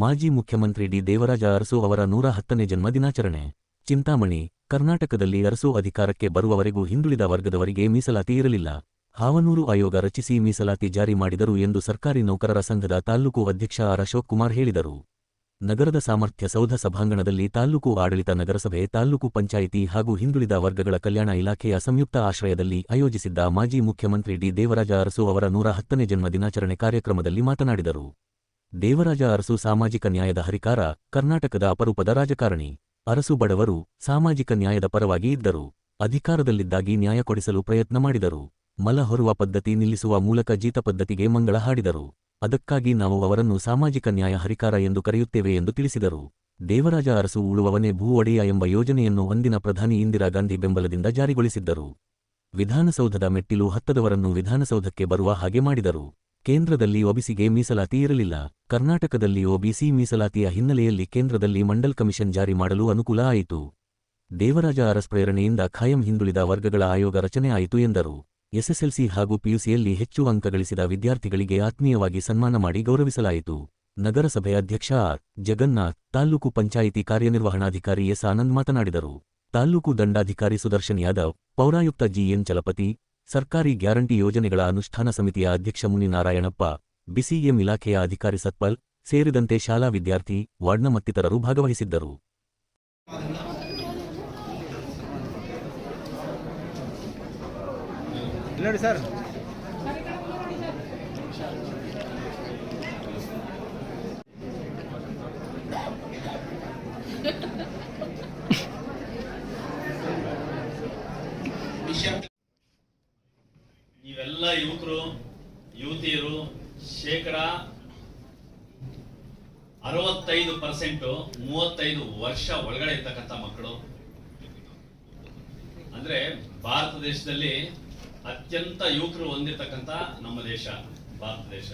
ಮಾಜಿ ಮುಖ್ಯಮಂತ್ರಿ ಡಿ. ದೇವರಾಜ ಅರಸು ಅವರ ನೂರ ಹತ್ತನೇ ಜನ್ಮದಿನಾಚರಣೆ. ಚಿಂತಾಮಣಿ, ಕರ್ನಾಟಕದಲ್ಲಿ ಅರಸು ಅಧಿಕಾರಕ್ಕೆ ಬರುವವರೆಗೂ ಹಿಂದುಳಿದ ವರ್ಗದವರಿಗೆ ಮೀಸಲಾತಿ ಇರಲಿಲ್ಲ. ಹಾವನೂರು ಆಯೋಗ ರಚಿಸಿ ಮೀಸಲಾತಿ ಜಾರಿ ಮಾಡಿದರು ಎಂದು ಸರ್ಕಾರಿ ನೌಕರರ ಸಂಘದ ತಾಲ್ಲೂಕು ಅಧ್ಯಕ್ಷ ಆರ್ ಅಶೋಕ್ ಕುಮಾರ್ ಹೇಳಿದರು. ನಗರದ ಸಾಮರ್ಥ್ಯ ಸೌಧ ಸಭಾಂಗಣದಲ್ಲಿ ತಾಲ್ಲೂಕು ಆಡಳಿತ ನಗರಸಭೆ, ತಾಲ್ಲೂಕು ಪಂಚಾಯಿತಿ ಹಾಗೂ ಹಿಂದುಳಿದ ವರ್ಗಗಳ ಕಲ್ಯಾಣ ಇಲಾಖೆಯ ಸಂಯುಕ್ತ ಆಶ್ರಯದಲ್ಲಿ ಆಯೋಜಿಸಿದ್ದ ಮಾಜಿ ಮುಖ್ಯಮಂತ್ರಿ ಡಿ. ದೇವರಾಜ ಅರಸು ಅವರ ನೂರ ಹತ್ತನೇ ಜನ್ಮದಿನಾಚರಣೆ ಕಾರ್ಯಕ್ರಮದಲ್ಲಿ ಮಾತನಾಡಿದರು. ದೇವರಾಜ ಅರಸು ಸಾಮಾಜಿಕ ನ್ಯಾಯದ ಹರಿಕಾರ, ಕರ್ನಾಟಕದ ಅಪರೂಪದ ರಾಜಕಾರಣಿ. ಅರಸು ಬಡವರು ಸಾಮಾಜಿಕ ನ್ಯಾಯದ ಪರವಾಗಿ ಇದ್ದರು. ಅಧಿಕಾರದಲ್ಲಿದ್ದಾಗಿ ನ್ಯಾಯ ಕೊಡಿಸಲು ಪ್ರಯತ್ನ ಮಾಡಿದರು. ಮಲ ಹೊರುವ ಪದ್ಧತಿ ನಿಲ್ಲಿಸುವ ಮೂಲಕ ಜೀತ ಪದ್ಧತಿಗೆ ಮಂಗಳ ಹಾಡಿದರು. ಅದಕ್ಕಾಗಿ ನಾವು ಅವರನ್ನು ಸಾಮಾಜಿಕ ನ್ಯಾಯ ಹರಿಕಾರ ಎಂದು ಕರೆಯುತ್ತೇವೆ ಎಂದು ತಿಳಿಸಿದರು. ದೇವರಾಜ ಅರಸು ಉಳುವವನೇ ಭೂ ಒಡೆಯ ಎಂಬ ಯೋಜನೆಯನ್ನು ಅಂದಿನ ಪ್ರಧಾನಿ ಇಂದಿರಾ ಗಾಂಧಿ ಬೆಂಬಲದಿಂದ ಜಾರಿಗೊಳಿಸಿದ್ದರು. ವಿಧಾನಸೌಧದ ಮೆಟ್ಟಿಲು ಹತ್ತದವರನ್ನು ವಿಧಾನಸೌಧಕ್ಕೆ ಬರುವ ಹಾಗೆ ಮಾಡಿದರು. ಕೇಂದ್ರದಲ್ಲಿ ಒಬಿಸಿಗೆ ಮೀಸಲಾತಿ ಇರಲಿಲ್ಲ. ಕರ್ನಾಟಕದಲ್ಲಿ ಒಬಿಸಿ ಮೀಸಲಾತಿಯ ಹಿನ್ನೆಲೆಯಲ್ಲಿ ಕೇಂದ್ರದಲ್ಲಿ ಮಂಡಲ್ ಕಮಿಷನ್ ಜಾರಿ ಮಾಡಲು ಅನುಕೂಲ ಆಯಿತು. ದೇವರಾಜ ಅರಸ್ ಪ್ರೇರಣೆಯಿಂದ ಖಾಯಂ ಹಿಂದುಳಿದ ವರ್ಗಗಳ ಆಯೋಗ ರಚನೆ ಆಯಿತು ಎಂದರು. ಎಸ್ಎಸ್ಎಲ್ಸಿ ಹಾಗೂ ಪಿಯುಸಿಯಲ್ಲಿ ಹೆಚ್ಚು ಅಂಕ ಗಳಿಸಿದ ವಿದ್ಯಾರ್ಥಿಗಳಿಗೆ ಆತ್ಮೀಯವಾಗಿ ಸನ್ಮಾನ ಮಾಡಿ ಗೌರವಿಸಲಾಯಿತು. ನಗರಸಭೆ ಅಧ್ಯಕ್ಷ ಆರ್. ಜಗನ್ನಾಥ್, ತಾಲ್ಲೂಕು ಪಂಚಾಯಿತಿ ಕಾರ್ಯನಿರ್ವಹಣಾಧಿಕಾರಿ ಎಸ್. ಆನಂದ್ ಮಾತನಾಡಿದರು. ತಾಲ್ಲೂಕು ದಂಡಾಧಿಕಾರಿ ಸುದರ್ಶನ್ ಯಾದವ್, ಪೌರಾಯುಕ್ತ ಜಿಎನ್ ಚಲಪತಿ ಸರ್ಕಾರಿ ಗ್ಯಾರಂಟಿ ಯೋಜನೆಗಳ ಅನುಷ್ಠಾನ ಸಮಿತಿಯ ಅಧ್ಯಕ್ಷ ಮುನಿನಾರಾಯಣಪ್ಪ, ಬಿಸಿಎಂ ಇಲಾಖೆಯ ಅಧಿಕಾರಿ ಸತ್ಪಲ್ ಸೇರಿದಂತೆ ಶಾಲಾ ವಿದ್ಯಾರ್ಥಿ, ವಾರ್ಡ್ನ ಮತ್ತಿತರರು ಭಾಗವಹಿಸಿದ್ದರು ನೀವೆಲ್ಲ ಯುವಕರು ಯುವತಿಯರು ಶೇಕಡ ಅರವತ್ತೈದು ಪರ್ಸೆಂಟ್ ಮೂವತ್ತೈದು ವರ್ಷ ಒಳಗಡೆ ಇರ್ತಕ್ಕಂಥ ಮಕ್ಕಳು. ಅಂದ್ರೆ ಭಾರತ ದೇಶದಲ್ಲಿ ಅತ್ಯಂತ ಯುವಕರು ಹೊಂದಿರತಕ್ಕಂಥ ನಮ್ಮ ದೇಶ, ಭಾರತ ದೇಶ.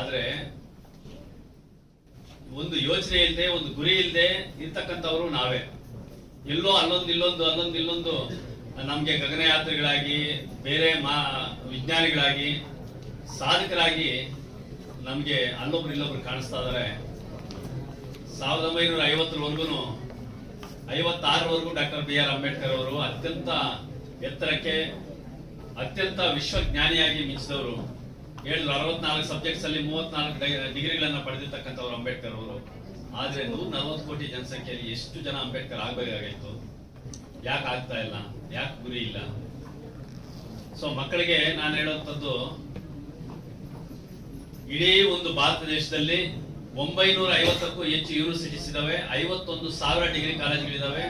ಆದ್ರೆ ಒಂದು ಯೋಚನೆ ಇಲ್ಲದೆ ಒಂದು ಗುರಿ ಇಲ್ಲದೆ ಇರ್ತಕ್ಕಂಥವ್ರು ನಾವೇ. ಎಲ್ಲೋ ಅಲ್ಲೊಂದು, ಇಲ್ಲೊಂದು ಅಲ್ಲೊಂದು, ಇಲ್ಲೊಂದು ನಮ್ಗೆ ಗಗನಯಾತ್ರಿಗಳಾಗಿ, ಬೇರೆ ಮಾ, ವಿಜ್ಞಾನಿಗಳಾಗಿ, ಸಾಧಕರಾಗಿ ನಮ್ಗೆ ಅಲ್ಲೊಬ್ರು ಇಲ್ಲೊಬ್ರು ಕಾಣಿಸ್ತಾ ಇದಾರೆ. ಸಾವಿರದ ಒಂಬೈನೂರ ಐವತ್ತರವರೆಗೂ ಐವತ್ತಾರವರೆಗೂ ಡಾಕ್ಟರ್ ಬಿ ಆರ್ ಅಂಬೇಡ್ಕರ್ ಅವರು ಅತ್ಯಂತ ಎತ್ತರಕ್ಕೆ, ಅತ್ಯಂತ ವಿಶ್ವಜ್ಞಾನಿಯಾಗಿ ಮಿಂಚಿದವರು. ಹೇಳಿದ್ರು ಅರವತ್ನಾಲ್ಕು ಸಬ್ಜೆಕ್ಟ್ಸ್ ಅಲ್ಲಿ ಮೂವತ್ನಾಲ್ಕು ಡಿಗ್ರಿಗಳನ್ನ ಪಡೆದಿರ್ತಕ್ಕಂಥವ್ರು ಅಂಬೇಡ್ಕರ್ ಅವರು. ಆದರೆ ನೂರ ನಲವತ್ತು ಕೋಟಿ ಜನಸಂಖ್ಯೆಯಲ್ಲಿ ಎಷ್ಟು ಜನ ಅಂಬೇಡ್ಕರ್ ಆಗಬೇಕಾಗಿತ್ತು? ಯಾಕೆ ಆಗ್ತಾ ಇಲ್ಲ? ಯಾಕೆ ಗುರಿ ಇಲ್ಲ? ಸೊ ಮಕ್ಕಳಿಗೆ ನಾನು ಹೇಳುವಂಥದ್ದು ಇಡೀ ಒಂದು ಭಾರತ ದೇಶದಲ್ಲಿ ಒಂಬೈನೂರ ಐವತ್ತಕ್ಕೂ ಹೆಚ್ಚು ಯೂನಿವರ್ಸಿಟೀಸ್ ಇದಾವೆ. ಐವತ್ತೊಂದು ಸಾವಿರ ಡಿಗ್ರಿ ಕಾಲೇಜುಗಳಿದಾವೆ.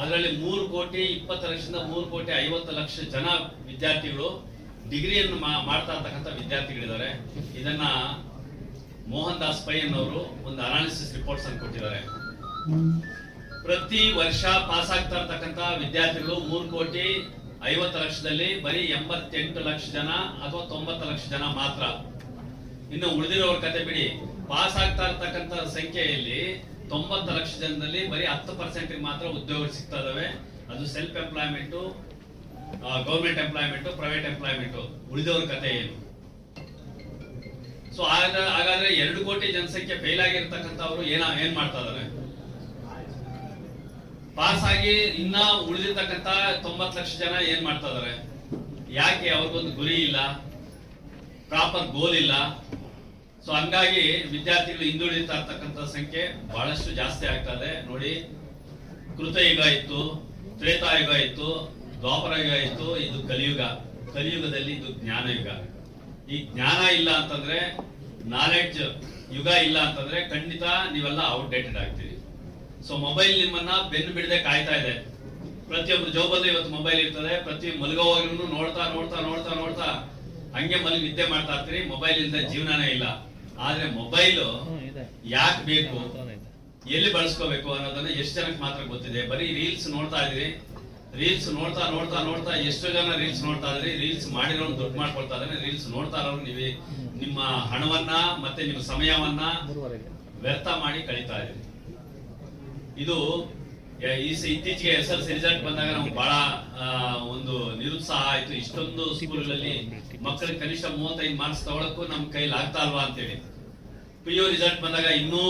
ಅದರಲ್ಲಿ ಮೂರು ಕೋಟಿ ಇಪ್ಪತ್ತು ಲಕ್ಷದಿಂದ ಮೂರು ಕೋಟಿ ಐವತ್ತು ಲಕ್ಷ ಜನ ವಿದ್ಯಾರ್ಥಿಗಳು ಡಿಗ್ರಿಯನ್ನು ಮಾಡ್ತಾ ಇರ್ತಕ್ಕಂಥ ವಿದ್ಯಾರ್ಥಿಗಳಿದ್ದಾರೆ ಇದನ್ನ ಮೋಹನ್ ದಾಸ್ ಪೈ ಅನ್ನೋರು ಒಂದು ಅನಾಲಿಸಿಸ್ ರಿಪೋರ್ಟ್ಸ್ ಅನ್ನು ಕೊಟ್ಟಿದ್ದಾರೆ. ಪ್ರತಿ ವರ್ಷ ಪಾಸ್ ಆಗ್ತಾ ಇರ್ತಕ್ಕಂಥ ವಿದ್ಯಾರ್ಥಿಗಳು ಮೂರು ಕೋಟಿ ಐವತ್ತು ಲಕ್ಷದಲ್ಲಿ ಬರೀ ಎಂಬತ್ತೆಂಟು ಲಕ್ಷ ಜನ ಅಥವಾ ತೊಂಬತ್ತು ಲಕ್ಷ ಜನ ಮಾತ್ರ. ಇನ್ನು ಉಳಿದಿರೋರ ಕತೆ ಬಿಡಿ. ಪಾಸ್ ಆಗ್ತಾ ಇರ್ತಕ್ಕಂಥ ಸಂಖ್ಯೆಯಲ್ಲಿ ತೊಂಬತ್ತು ಲಕ್ಷ ಜನದಲ್ಲಿ ಬರೀ ಹತ್ತು ಪರ್ಸೆಂಟ್ ಮಾತ್ರ ಉದ್ಯೋಗ ಸಿಗ್ತಾ ಇದಾವೆ. ಅದು self employment government employment private employment ಉಳಿದವ್ರ ಕತೆ ಏನು? ಸೊ ಹಾಗಾದ್ರೆ ಎರಡು ಕೋಟಿ ಜನಸಂಖ್ಯೆ ಫೇಲ್ ಆಗಿರ್ತಕ್ಕಂಥವ್ರು ಏನ, ಏನ್ ಮಾಡ್ತಾ ಇದಾರೆ? ಪಾಸ್ ಆಗಿ ಇನ್ನ ಉಳಿದಿರ್ತಕ್ಕಂಥ ತೊಂಬತ್ತು ಲಕ್ಷ ಜನ ಏನ್ ಮಾಡ್ತಾ ಇದಾರೆ? ಯಾಕೆ ಅವ್ರಿಗೊಂದು ಗುರಿ ಇಲ್ಲ? ಪ್ರಾಪರ್ ಗೋಲ್ ಇಲ್ಲ? ಸೊ ಹಂಗಾಗಿ ವಿದ್ಯಾರ್ಥಿಗಳು ಹಿಂದುಳಿತಾ ಇರ್ತಕ್ಕಂಥ ಸಂಖ್ಯೆ ಬಹಳಷ್ಟು ಜಾಸ್ತಿ ಆಗ್ತಾ ಇದೆ. ನೋಡಿ, ಕೃತಯುಗ ಇತ್ತು, ತ್ರೇತಾಯುಗ ಇತ್ತು ದ್ವಾಪರ ಯುಗ ಇತ್ತು, ಇದು ಕಲಿಯುಗ. ಕಲಿಯುಗದಲ್ಲಿ ಇದು ಜ್ಞಾನಯುಗ. ಈ ಜ್ಞಾನ ಇಲ್ಲ ಅಂತಂದ್ರೆ ನಾಲೆಡ್ಜ್ ಯುಗ ಇಲ್ಲ ಅಂತಂದ್ರೆ ಖಂಡಿತ ನೀವೆಲ್ಲ ಔಟ್ಡೇಟೆಡ್ ಆಗ್ತೀರಿ. ಸೊ ಮೊಬೈಲ್ ನಿಮ್ಮನ್ನ ಬೆನ್ನು ಬಿಡದೆ ಕಾಯ್ತಾ ಇದೆ. ಪ್ರತಿಯೊಬ್ಬರು ಜೋಬಲ್ಲೂ ಇವತ್ತು ಮೊಬೈಲ್ ಇರ್ತದೆ, ಪ್ರತಿ ಮಲಗೋವಾಗ್ಲೂ ನೋಡ್ತಾ ನೋಡ್ತಾ ನೋಡ್ತಾ ನೋಡ್ತಾ ಹಂಗೆ ಮಲಗಿ ನಿದ್ದೆ ಮಾಡ್ತಾ ಇರ್ತೀರಿ. ಮೊಬೈಲ್ ಇಂದ ಜೀವನನೇ ಇಲ್ಲ. ಆದ್ರೆ ಮೊಬೈಲ್ ಯಾಕೆ ಬೇಕು? ಎಲ್ಲಿ ಬಳಸ್ಕೋಬೇಕು ಅನ್ನೋದನ್ನ ಎಷ್ಟು ಜನಕ್ಕೆ ಮಾತ್ರ ಗೊತ್ತಿದೆ. ಬರೀ ರೀಲ್ಸ್ ನೋಡ್ತಾ ಇದ್ರಿ. ರೀಲ್ಸ್ ನೋಡ್ತಾ ನೋಡ್ತಾ ನೋಡ್ತಾ ಎಷ್ಟೋ ಜನ ರೀಲ್ಸ್ ನೋಡ್ತಾ ಇದ್ರಿ. ರೀಲ್ಸ್ ಮಾಡಿರೋನ್ ದುಡ್ಡು ಮಾಡ್ಕೊಳ್ತಾ ಇದ್ರೆ. ರೀಲ್ಸ್ ನೋಡ್ತಾ ಇರೋರು ನೀವೇ. ನಿಮ್ಮ ಹಣವನ್ನ ಮತ್ತೆ ನಿಮ್ಮ ಸಮಯವನ್ನ ವ್ಯರ್ಥ ಮಾಡಿ ಕಳೀತಾ ಇದ್ರಿ. ಇದು ಇತ್ತೀಚೆಗೆ ಎಸ್ ಎಲ್ ಸಿ ರಿಸಲ್ಟ್ ಬಂದಾಗ ನಮ್ಗೆ ಬಹಳ ಒಂದು ನಿರುತ್ಸಾಹ ಆಯ್ತು. ಇಷ್ಟೊಂದು ಸ್ಕೂಲ್ಗಳಲ್ಲಿ ಮಕ್ಕಳಿಗೆ ಕನಿಷ್ಠ ಮೂವತ್ತೈದು ಮಾರ್ಕ್ಸ್ ತಗೊಳಕ್ಕೂ ನಮ್ ಕೈಲಿ ಆಗ್ತಾ ಅಲ್ವಾ ಅಂತೇಳಿ. ಪಿ ಯು ರಿಸಲ್ಟ್ ಬಂದಾಗ ಇನ್ನೂ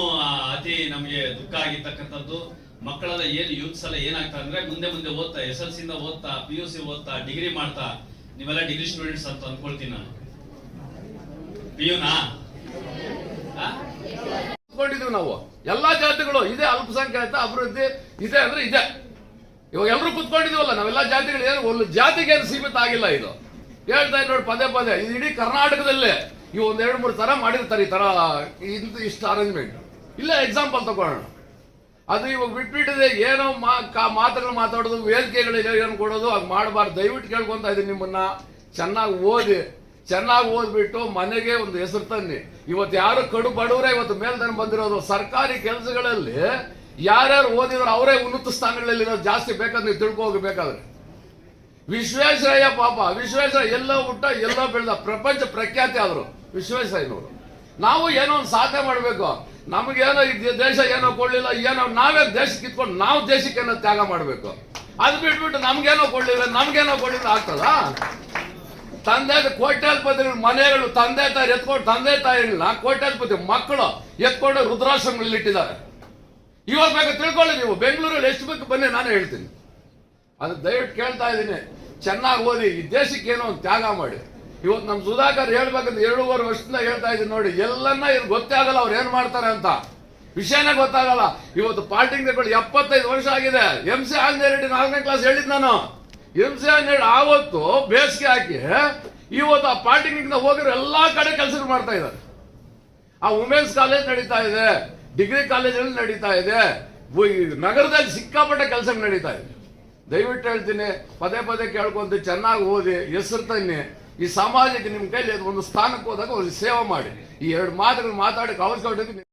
ಅತಿ ನಮಗೆ ದುಃಖ ಆಗಿರ್ತಕ್ಕಂಥದ್ದು. ಮಕ್ಕಳೆಲ್ಲ ಏನು, ಯೂತ್ಸ್ ಎಲ್ಲ ಏನಾಗ್ತಾ ಅಂದ್ರೆ ಮುಂದೆ ಮುಂದೆ ಓದ್ತಾ, ಎಸ್ ಎಲ್ ಸಿಂದ ಓದ್ತಾ, ಪಿ ಯು ಸಿ ಓದ್ತಾ, ಡಿಗ್ರಿ ಮಾಡ್ತಾ, ನೀವೆಲ್ಲ ಡಿಗ್ರಿ ಸ್ಟೂಡೆಂಟ್ಸ್ ಅಂತ ಅಂದ್ಕೊಳ್ತೀನಿ ನಾನು. ಪಿ ಯುನಾ ಕೂತ್ಕೊಂಡಿದೀವಿ ನಾವು. ಎಲ್ಲಾ ಜಾತಿಗಳು ಇದೆ, ಅಲ್ಪಸಂಖ್ಯಾತ, ಅಭಿವೃದ್ಧಿ ಇದೆ ಅಂದ್ರೆ ಇದೆ. ಇವಾಗ ಎಲ್ಲರೂ ಕುತ್ಕೊಂಡಿದೀವಲ್ಲ, ನಾವೆಲ್ಲ ಜಾತಿಗಳು ಏನು, ಒಂದು ಜಾತಿಗೆ ಏನು ಸೀಮಿತ ಆಗಿಲ್ಲ ಇದು. ಹೇಳ್ತಾ ಇದ್ ನೋಡಿ, ಪದೇ ಪದೇ. ಇದು ಇಡೀ ಕರ್ನಾಟಕದಲ್ಲೇ ಈ ಒಂದ್ ಎರಡು ಮೂರು ತರ ಮಾಡಿರ್ತಾರೆ ಈ ತರ, ಇಂತ ಇಷ್ಟು ಅರೇಂಜ್ಮೆಂಟ್ ಇಲ್ಲ ಎಕ್ಸಾಂಪಲ್ ತಗೊಳ್ಳೋಣ. ಅದು ಇವಾಗ ಬಿಟ್ಬಿಟ್ಟಿದೆ, ಏನೋ ಮಾತುಗಳು ಮಾತಾಡೋದು, ವೇದಿಕೆಗಳಿಗೆ ಏನು ಕೊಡೋದು, ಅದು ಮಾಡಬಾರ್ದು. ದಯವಿಟ್ಟು ಕೇಳ್ಕೊಂತ ಇದ್ದೀನಿ ನಿಮ್ಮನ್ನ. ಚೆನ್ನಾಗಿ ಓದಿ. ಚೆನ್ನಾಗಿ ಓದ್ಬಿಟ್ಟು ಮನೆಗೆ ಒಂದು ಹೆಸರು ತನ್ನಿ ಇವತ್ತು ಯಾರು ಕಡು ಬಡವರೇ ಇವತ್ತು ಮೇಲ್ದನ ಬಂದಿರೋದು ಸರ್ಕಾರಿ ಕೆಲಸಗಳಲ್ಲಿ ಯಾರ್ಯಾರು ಓದಿದ್ರು ಅವರೇ ಉನ್ನತ ಸ್ಥಾನಗಳಲ್ಲಿ ಇರೋದು ಜಾಸ್ತಿ ಬೇಕಾದ್ರೆ ನೀವು ತಿಳ್ಕೋಬೇಕಾದ್ರೆ ವಿಶ್ವೇಶ್ವರಯ್ಯ ಪಾಪ ವಿಶ್ವೇಶ್ವರಯ್ಯ ಎಲ್ಲೋ ಹುಟ್ಟ, ಎಲ್ಲ ಬೆಳೆದ, ಪ್ರಪಂಚ ಪ್ರಖ್ಯಾತಿ ಆದ್ರು ವಿಶ್ವೇಶ್ವರಯ್ಯನವರು. ನಾವು ಏನೋ ಒಂದು ಸಾಧನೆ ಮಾಡಬೇಕು. ನಮಗೇನೋ ಈ ದೇಶ ಏನೋ ಕೊಡ್ಲಿಲ್ಲ, ಏನೋ ನಾವೇ ದೇಶಕ್ಕೆ ಕಿತ್ಕೊಂಡು ನಾವು ದೇಶಕ್ಕೆ ತ್ಯಾಗ ಮಾಡಬೇಕು. ಅದು ಬಿಟ್ಬಿಟ್ಟು ನಮ್ಗೇನೋ ಕೊಡ್ಲಿಲ್ಲ ನಮ್ಗೇನೋ ಕೊಡ್ಲಿಲ್ಲ ಆಗ್ತದ? ತಂದೆ ಕೋಟ್ಯಾಧಿಪತಿ ಮನೆಗಳು ತಂದೆ ತಾಯಿ ಎತ್ಕೊಂಡು ತಂದೆ ತಾಯಿಗಳನ್ನ ಕೋಟ್ಯಾಧಿಪತಿ ಮಕ್ಕಳು ಎತ್ಕೊಂಡು ರುದ್ರಾಶ್ರಮಗಳಲ್ಲಿ ಇಟ್ಟಿದ್ದಾರೆ. ಇವಾಗ ಬೇಕು ತಿಳ್ಕೊಳ್ಳಿ ನೀವು, ಬೆಂಗಳೂರಲ್ಲಿ ಎಷ್ಟು ಬೇಕು ಬನ್ನಿ, ನಾನು ಹೇಳ್ತೀನಿ. ಅದು ದಯವಿಟ್ಟು ಕೇಳ್ತಾ ಇದ್ದೀನಿ, ಚೆನ್ನಾಗಿ ಓದಿ, ಈ ದೇಶಕ್ಕೆ ಏನೋ ಒಂದು ತ್ಯಾಗ ಮಾಡಿ. ಇವತ್ತು ನಮ್ಮ ಸುಧಾಕರ್ ಹೇಳ್ಬೇಕಂತ ಎರಡೂವರೆ ವರ್ಷದಿಂದ ಹೇಳ್ತಾ ಇದ್ದೀನಿ ನೋಡಿ, ಎಲ್ಲನ್ನ ಇವ್ರು ಗೊತ್ತೇ ಆಗಲ್ಲ, ಅವ್ರು ಏನು ಮಾಡ್ತಾರೆ ಅಂತ. ವಿಷಯನೇ ಗೊತ್ತಾಗಲ್ಲ. ಇವತ್ತು ಪಾಲಿಟಿಕ್ಸ್ಗಳು ಎಪ್ಪತ್ತೈದು ವರ್ಷ ಆಗಿದೆ. ಎಂ ಸಿ ಆಂಜನೇಯ ರೆಡ್ಡಿ ನಾಲ್ಕನೇ ಕ್ಲಾಸ್ ಹೇಳಿದ್ದು ನಾನು. ಎಂ ಸಿ ಆಂಜನೇಯ ಆವತ್ತು ಬೇಸಿಗೆ ಹಾಕಿ ಇವತ್ತು ಆ ಪಾಲಿಟೆಕ್ನಿಕ್ ಹೋಗಿರೋ ಎಲ್ಲಾ ಕಡೆ ಕೆಲಸಗಳು ಮಾಡ್ತಾ ಇದ್ದಾರೆ. ಆ ವುಮೆನ್ಸ್ ಕಾಲೇಜ್ ನಡೀತಾ ಇದೆ, ಡಿಗ್ರಿ ಕಾಲೇಜಲ್ಲಿ ನಡೀತಾ ಇದೆ ನಗರದಲ್ಲಿ ಸಿಕ್ಕಾಪಟ್ಟೆ ಕೆಲಸ ನಡೀತಾ ಇದೆ. ದಯವಿಟ್ಟು ಹೇಳ್ತೀನಿ, ಪದೇ ಪದೇ ಕೇಳ್ಕೊಂತ ಚೆನ್ನಾಗಿ ಓದಿ, ಹೆಸರು ತನ್ನಿ, ಈ ಸಮಾಜಕ್ಕೆ ನಿಮ್ಮ ಕೈಲಿ ಒಂದು ಸ್ಥಾನಕ್ಕೆ ಹೋದಾಗ ಅವ್ರಿಗೆ ಸೇವೆ ಮಾಡಿ. ಈ ಎರಡು ಮಾತುಗಳು ಮಾತಾಡಕ್ಕೆ ಅವಶ್ಯಕ